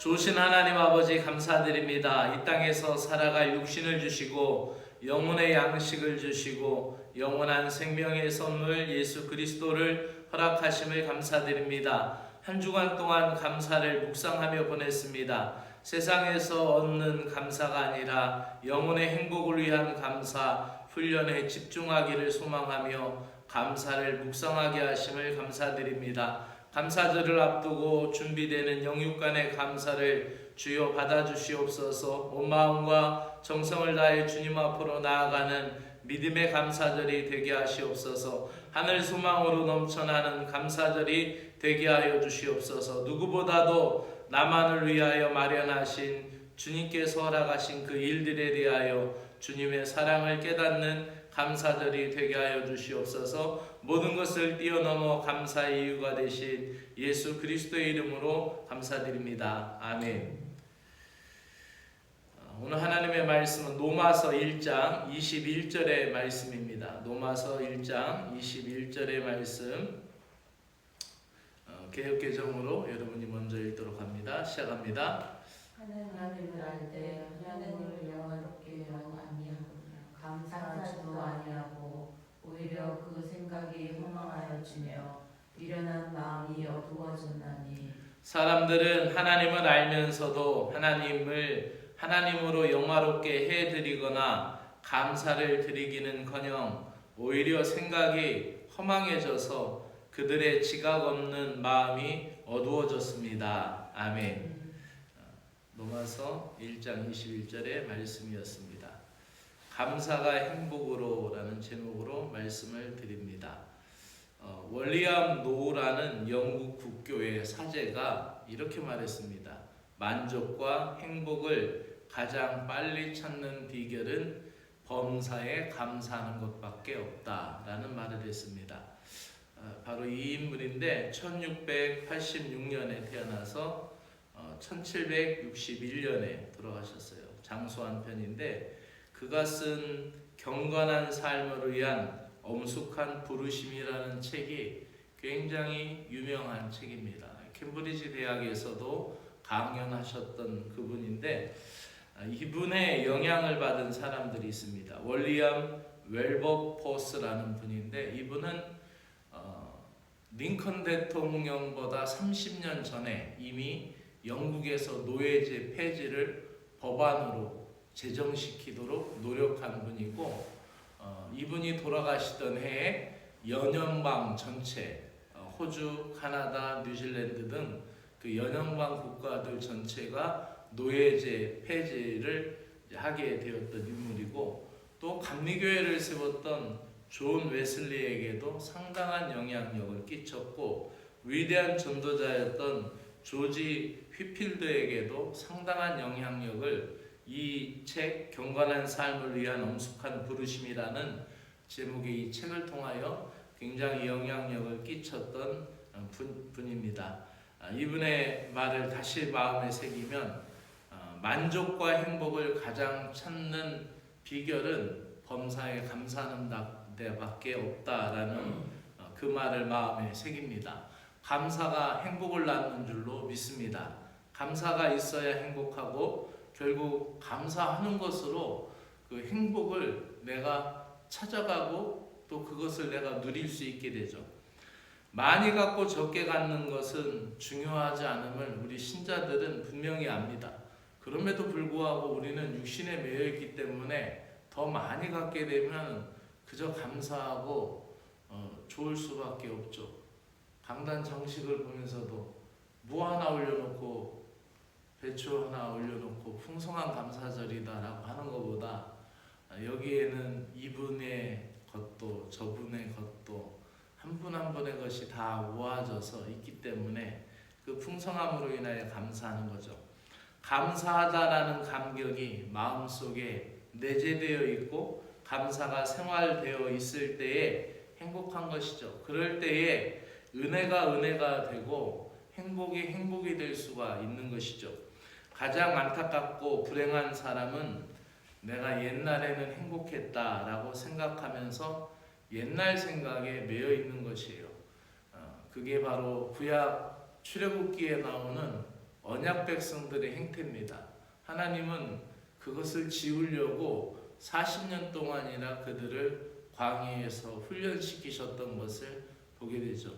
조신 하나님 아버지 감사드립니다. 이 땅에서 살아갈 육신을 주시고 영혼의 양식을 주시고 영원한 생명의 선물 예수 그리스도를 허락하심을 감사드립니다. 한 주간 동안 감사를 묵상하며 보냈습니다. 세상에서 얻는 감사가 아니라 영혼의 행복을 위한 감사, 훈련에 집중하기를 소망하며 감사를 묵상하게 하심을 감사드립니다. 감사절을 앞두고 준비되는 영육간의 감사를 주여 받아주시옵소서. 온 마음과 정성을 다해 주님 앞으로 나아가는 믿음의 감사절이 되게 하시옵소서. 하늘 소망으로 넘쳐나는 감사절이 되게 하여 주시옵소서. 누구보다도 나만을 위하여 마련하신 주님께서 허락하신 그 일들에 대하여 주님의 사랑을 깨닫는 감사절이 되게 하여 주시옵소서 모든 것을 뛰어넘어 감사의 이유가 되신 예수 그리스도의 이름으로 감사드립니다. 아멘. 어, 오늘 하나님의 말씀은 노마서 1장 21절의 말씀입니다. 노마서 1장 21절의 말씀 어, 개혁 개정으로 여러분이 먼저 읽도록 합니다. 시작합니다. 하나님을 알때 하나님을 영화롭게 아니하고 감사하지도 아니하고 오히려 그 생각이 허망하여지며 미련한 마음이 어두워졌나니 사람들은 하나님을 알면서도 하나님을 하나님으로 영화롭게 해드리거나 감사를 드리기는커녕 오히려 생각이 허망해져서 그들의 지각 없는 마음이 어두워졌습니다. 아멘. 로마서 1장 21절의 말씀이었습니다. 감사가 행복으로라는 제목으로 말씀을 드립니다. 어, 월리암 노라는 영국 국교의 사제가 이렇게 말했습니다. 만족과 행복을 가장 빨리 찾는 비결은 범사에 감사하는 것밖에 없다라는 말을 했습니다. 어, 바로 이 인물인데 1686년에 태어나서 어, 1761년에 돌아가셨어요. 장수한 편인데 그가 쓴 경건한 삶을 위한 엄숙한 부르심이라는 책이 굉장히 유명한 책입니다. 캠브리지 대학에서도 강연하셨던 그분인데 아, 이분의 영향을 받은 사람들이 있습니다. 월리엄 웰버포스라는 분인데 이분은 어, 링컨 대통령보다 30년 전에 이미 영국에서 노예제 폐지를 법안으로 제정시키도록 노력한 분이고 어, 이분이 돌아가시던 해에 연연방 전체 어, 호주, 카나다, 뉴질랜드 등 그 연연방 국가들 전체가 노예제 폐지를 하게 되었던 인물이고 또 감리교회를 세웠던 존 웨슬리에게도 상당한 영향력을 끼쳤고 위대한 전도자였던 조지 휘필드에게도 상당한 영향력을 이 책 경건한 삶을 위한 엄숙한 부르심이라는 제목의 이 책을 통하여 굉장히 영향력을 끼쳤던 분, 분입니다. 아, 이분의 말을 다시 마음에 새기면 어, 만족과 행복을 가장 찾는 비결은 범사에 감사하는 데밖에 없다라는 어, 그 말을 마음에 새깁니다. 감사가 행복을 낳는 줄로 믿습니다. 감사가 있어야 행복하고 결국 감사하는 것으로 그 행복을 내가 찾아가고 또 그것을 내가 누릴 수 있게 되죠. 많이 갖고 적게 갖는 것은 중요하지 않음을 우리 신자들은 분명히 압니다. 그럼에도 불구하고 우리는 육신에 매여 있기 때문에 더 많이 갖게 되면 그저 감사하고 어, 좋을 수밖에 없죠. 강단 정식을 보면서도 무 하나 올려놓고 배추 하나 올려놓고 풍성한 감사절이다라고 하는 것보다 여기에는 이분의 것도 저분의 것도 한 분 한 분의 것이 다 모아져서 있기 때문에 그 풍성함으로 인하여 감사하는 거죠. 감사하다라는 감격이 마음속에 내재되어 있고 감사가 생활되어 있을 때에 행복한 것이죠. 그럴 때에 은혜가 은혜가 되고 행복이 행복이 될 수가 있는 것이죠. 가장 안타깝고 불행한 사람은 내가 옛날에는 행복했다라고 생각하면서 옛날 생각에 매여 있는 것이에요. 어, 그게 바로 구약 출애굽기에 나오는 언약 백성들의 행태입니다. 하나님은 그것을 지우려고 40년 동안이나 그들을 광야에서 훈련시키셨던 것을 보게 되죠.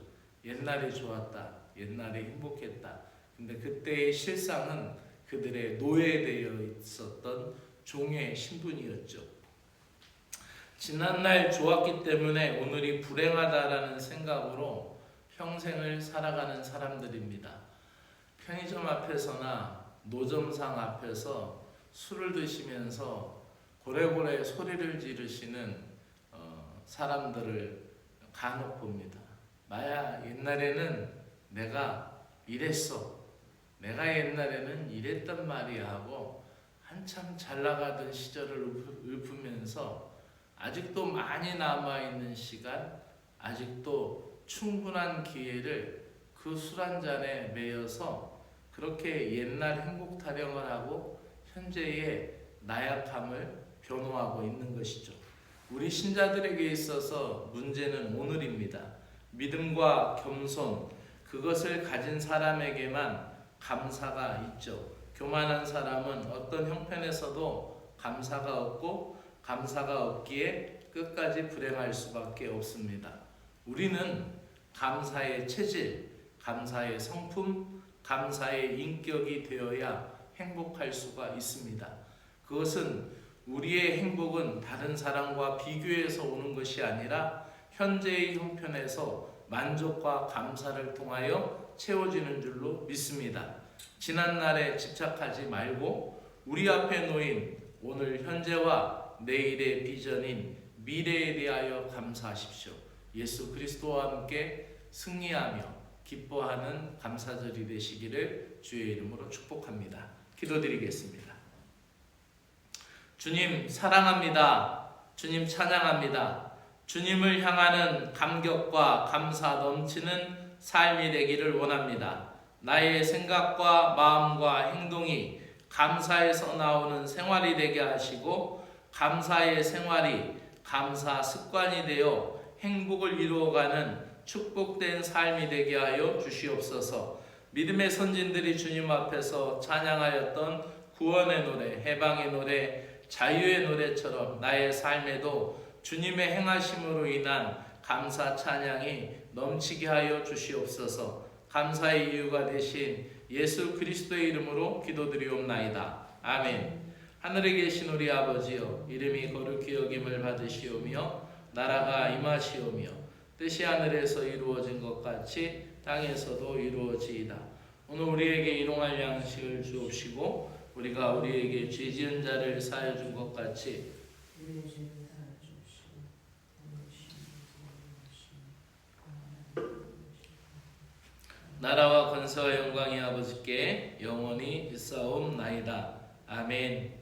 옛날에 좋았다. 옛날에 행복했다. 근데 그때의 실상은 그들의 노예되어 있었던 종의 신분이었죠. 지난날 좋았기 때문에 오늘이 불행하다라는 생각으로 평생을 살아가는 사람들입니다. 편의점 앞에서나 노점상 앞에서 술을 드시면서 고래고래 소리를 지르시는 어, 사람들을 간혹 봅니다. 마야 옛날에는 내가 이랬어. 내가 옛날에는 이랬단 말이야 하고 한참 잘 나가던 시절을 읊- 읊으면서 아직도 많이 남아 있는 시간, 아직도 충분한 기회를 그 술 한 잔에 매여서 그렇게 옛날 행복 타령을 하고 현재의 나약함을 변호하고 있는 것이죠. 우리 신자들에게 있어서 문제는 오늘입니다. 믿음과 겸손 그것을 가진 사람에게만 감사가 있죠. 교만한 사람은 어떤 형편에서도 감사가 없고 감사가 없기에 끝까지 불행할 수밖에 없습니다. 우리는 감사의 체질, 감사의 성품, 감사의 인격이 되어야 행복할 수가 있습니다. 그것은 우리의 행복은 다른 사람과 비교해서 오는 것이 아니라 현재의 형편에서 만족과 감사를 통하여 채워지는 줄로 믿습니다. 지난날에 집착하지 말고 우리 앞에 놓인 오늘 현재와 내일의 비전인 미래에 대하여 감사하십시오. 예수 그리스도와 함께 승리하며 기뻐하는 감사절이 되시기를 주의 이름으로 축복합니다. 기도드리겠습니다. 주님 사랑합니다. 주님 찬양합니다. 주님을 향하는 감격과 감사 넘치는 삶이 되기를 원합니다. 나의 생각과 마음과 행동이 감사에서 나오는 생활이 되게 하시고 감사의 생활이 감사 습관이 되어 행복을 이루어가는 축복된 삶이 되게 하여 주시옵소서. 믿음의 선진들이 주님 앞에서 찬양하였던 구원의 노래, 해방의 노래, 자유의 노래처럼 나의 삶에도 주님의 행하심으로 인한 감사 찬양이 넘치게 하여 주시옵소서. 감사의 이유가 되신 예수 그리스도의 이름으로 기도드리옵나이다. 아멘. 하늘에 계신 우리 아버지여 이름이 거룩히 여김을 받으시오며 나라가 임하시오며 뜻이 하늘에서 이루어진 것 같이 땅에서도 이루어지이다. 오늘 우리에게 일용할 양식을 주옵시고 우리가 우리에게 죄 지은 자를 사하여 준 것 같이 우리의 죄를 사하여 주옵시고 우리의 나라와 권세와 영광이 아버지께 영원히 있사옵나이다. 아멘.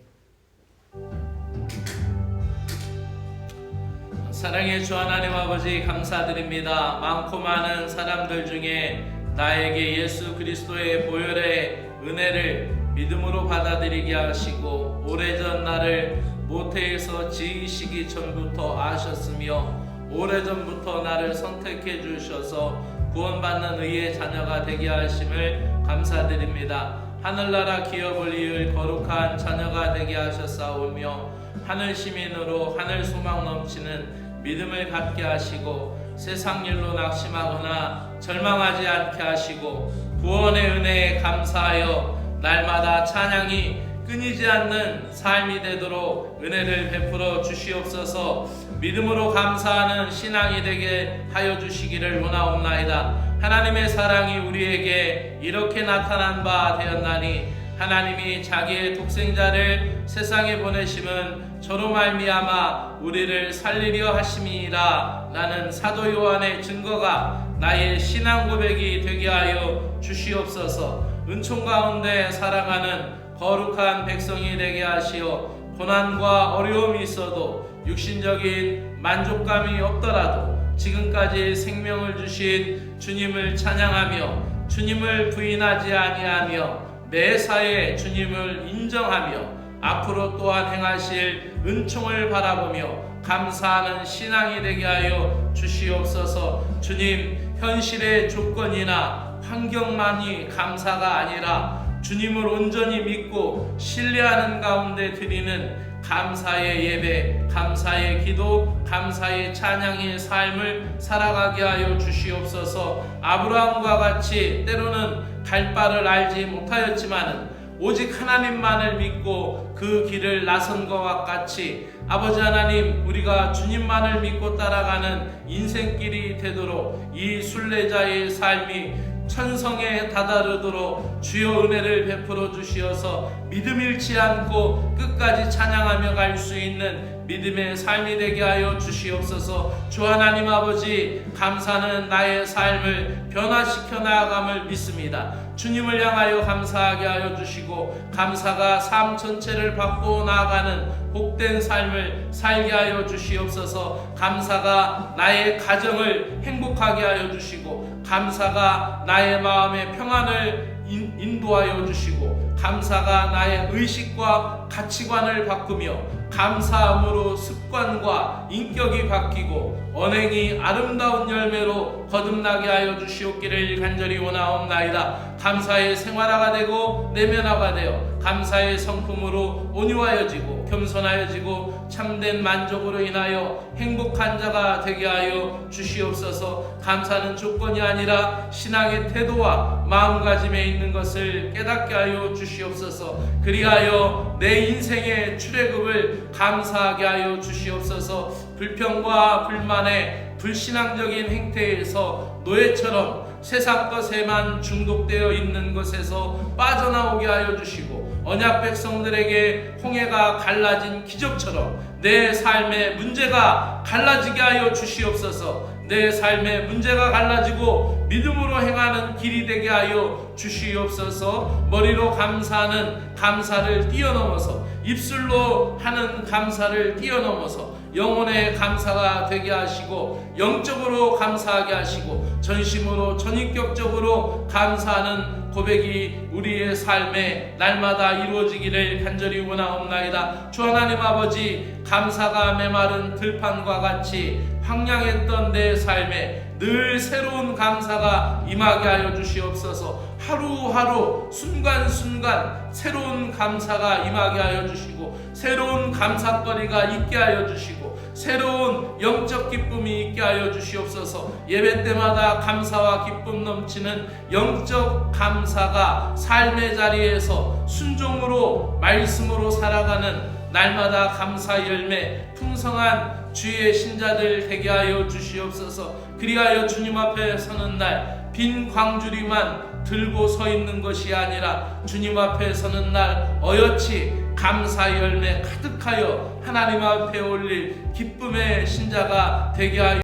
사랑의 주 하나님 아버지 감사드립니다. 많고 많은 사람들 중에 나에게 예수 그리스도의 보혈의 은혜를 믿음으로 받아들이게 하시고 오래전 나를 모태에서 지으시기 전부터 아셨으며 오래전부터 나를 선택해 주셔서 구원받는 의의 자녀가 되게 하심을 감사드립니다. 하늘나라 기업을 이을 거룩한 자녀가 되게 하셨사오며 하늘 시민으로 하늘 소망 넘치는 믿음을 갖게 하시고 세상 일로 낙심하거나 절망하지 않게 하시고 구원의 은혜에 감사하여 날마다 찬양이 끊이지 않는 삶이 되도록 은혜를 베풀어 주시옵소서 믿음으로 감사하는 신앙이 되게 하여 주시기를 원하옵나이다. 하나님의 사랑이 우리에게 이렇게 나타난 바 되었나니 하나님이 자기의 독생자를 세상에 보내심은 저로 말미암아 우리를 살리려 하심이라 라는 사도 요한의 증거가 나의 신앙 고백이 되게 하여 주시옵소서 은총 가운데 살아가는 거룩한 백성이 되게 하시어 고난과 어려움이 있어도 육신적인 만족감이 없더라도 지금까지 생명을 주신 주님을 찬양하며 주님을 부인하지 아니하며 매사에 주님을 인정하며 앞으로 또한 행하실 은총을 바라보며 감사하는 신앙이 되게 하여 주시옵소서. 주님 현실의 조건이나 환경만이 감사가 아니라 주님을 온전히 믿고 신뢰하는 가운데 드리는 감사의 예배, 감사의 기도, 감사의 찬양의 삶을 살아가게 하여 주시옵소서. 아브라함과 같이 때로는 갈 바를 알지 못하였지만은 오직 하나님만을 믿고 그 길을 나선 것과 같이 아버지 하나님 우리가 주님만을 믿고 따라가는 인생길이 되도록 이 순례자의 삶이 천성에 다다르도록 주여 은혜를 베풀어 주시어서 믿음 잃지 않고 끝까지 찬양하며 갈 수 있는 믿음의 삶이 되게 하여 주시옵소서. 주 하나님 아버지 감사는 나의 삶을 변화시켜 나아감을 믿습니다. 주님을 향하여 감사하게 하여 주시고 감사가 삶 전체를 바꾸어 나아가는 복된 삶을 살게 하여 주시옵소서. 감사가 나의 가정을 행복하게 하여 주시고 감사가 나의 마음의 평안을 인- 인도하여 주시고 감사가 나의 의식과 가치관을 바꾸며 감사함으로 습관과 인격이 바뀌고 언행이 아름다운 열매로 거듭나게 하여 주시옵기를 간절히 원하옵나이다. 감사의 생활화가 되고 내면화가 되어 감사의 성품으로 온유하여지고 겸손하여지고 참된 만족으로 인하여 행복한 자가 되게 하여 주시옵소서. 감사는 조건이 아니라 신앙의 태도와 마음가짐에 있는 것을 깨닫게 하여 주시옵소서. 그리하여 내 인생의 출애굽을 감사하게 하여 주시옵소서. 불평과 불만의 불신앙적인 행태에서 노예처럼 세상 것에만 중독되어 있는 것에서 빠져나오게 하여 주시고 언약 백성들에게 홍해가 갈라진 기적처럼 내 삶의 문제가 갈라지게 하여 주시옵소서. 내 삶의 문제가 갈라지고 믿음으로 행하는 길이 되게 하여 주시옵소서. 머리로 감사하는 감사를 뛰어넘어서 입술로 하는 감사를 뛰어넘어서 영혼의 감사가 되게 하시고 영적으로 감사하게 하시고 전심으로 전인격적으로 감사하는 고백이 우리의 삶에 날마다 이루어지기를 간절히 원하옵나이다. 주 하나님 아버지 감사가 메마른 들판과 같이 황량했던 내 삶에 늘 새로운 감사가 임하게 하여 주시옵소서. 하루하루 순간순간 새로운 감사가 임하게 하여 주시고 새로운 감사거리가 있게 하여 주시고 새로운 영적 기쁨이 있게 하여 주시옵소서. 예배 때마다 감사와 기쁨 넘치는 영적 감사가 삶의 자리에서 순종으로 말씀으로 살아가는 날마다 감사 열매 풍성한 주의 신자들 되게 하여 주시옵소서. 그리하여 주님 앞에 서는 날 빈 광주리만 들고 서 있는 것이 아니라 주님 앞에 서는 날 어여치 감사 열매 가득하여 하나님 앞에 올릴 기쁨의 신자가 되게 하여